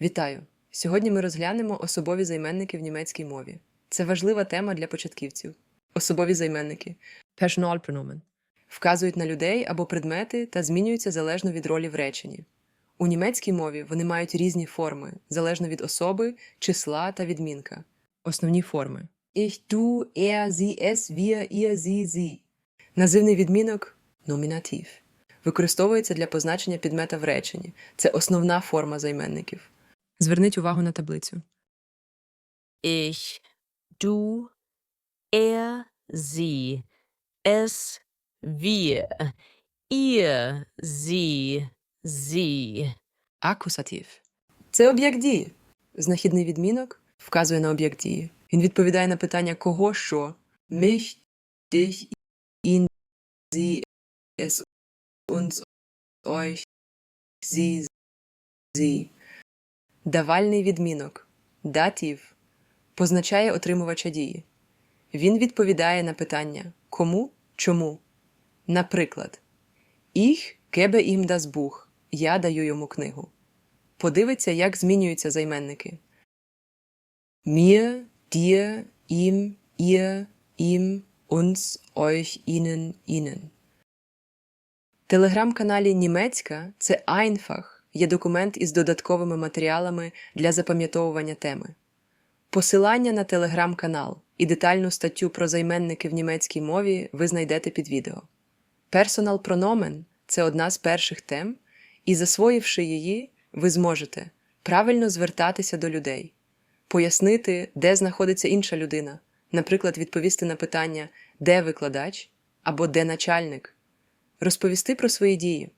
Вітаю! Сьогодні ми розглянемо особові займенники в німецькій мові. Це важлива тема для початківців. Особові займенники Personalpronomen вказують на людей або предмети та змінюються залежно від ролі в реченні. У німецькій мові вони мають різні форми, залежно від особи, числа та відмінка. Основні форми Ich, du, er, sie, es, wir, ihr, sie, sie. Називний відмінок номінатив. Використовується для позначення підмета в реченні. Це основна форма займенників. Зверніть увагу на таблицю. Ich, du, er, sie, es, wir, ihr, sie, sie. Акусатив. Це об'єкт дії. Знахідний відмінок вказує на об'єкт дії. Він відповідає на питання кого що. Mich, dich, ihn, sie, es, uns, euch, sie, sie. Давальний відмінок. Датів позначає отримувача дії. Він відповідає на питання кому, чому. Наприклад, Ich gebe ihm das Buch. Я даю йому книгу. Подивиться, як змінюються займенники. Mir, dir, ihm, ihr, ihm, uns, euch, ihnen, ihnen. Телеграм-каналі Німецька це Einfach є документ із додатковими матеріалами для запам'ятовування теми. Посилання на телеграм-канал і детальну статтю про займенники в німецькій мові ви знайдете під відео. Personal pronomen – це одна з перших тем, і засвоївши її, ви зможете правильно звертатися до людей, пояснити, де знаходиться інша людина, наприклад, відповісти на питання, де викладач або де начальник, розповісти про свої дії,